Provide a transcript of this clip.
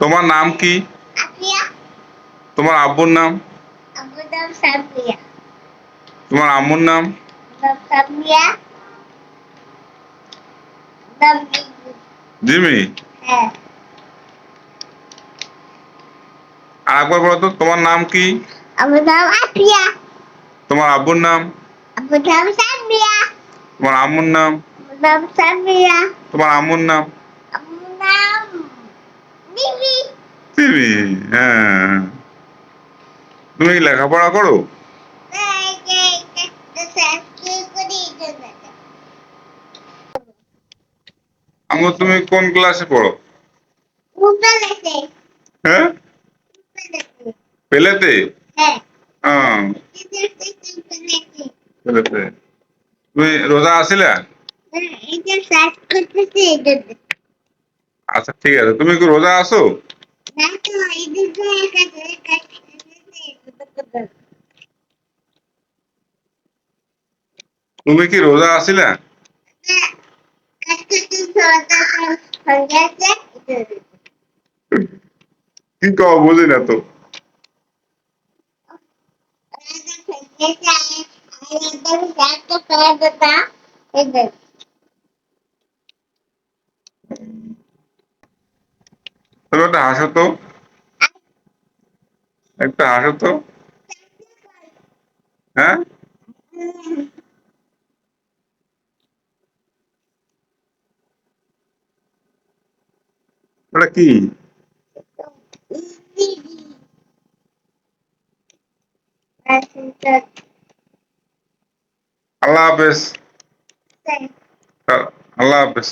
তোমার নাম কি আপিয়া তোমার আব্বুর নাম আবু নাম সাবিয়া তোমার আম্মুর নাম নাম সাবিয়া নাম জিজু। জিমি হ্যাঁ আর একবার বলো তো তোমার নাম কি আবু নাম আপিয়া তোমার আব্বুর নাম আবু নাম সাবিয়া তোমার আম্মুর নাম আবু নাম সাবিয়া তোমার আম্মুর নাম জিমি হ্যাঁ। তুমি লেখাপড়া করো? তুমি কোন ক্লাসে পড়ো? হ্যাঁ? পেলেতে? হ্যাঁ। হ্যাঁ পেলেতে। তুমি রোজা আসিলা? এটা আচ্ছা ঠিক আছে। তুমি কি রোজা আসো? না তো এটা তো একা একা তুমি কি রোজা আসিলা কি কও বুঝি না তো তুমি একটা হাসো তো। একটা হাসো তো। হ্যাঁ? ওটা কি? আল্লাহ হাফেজ। আল্লাহ হাফেজ।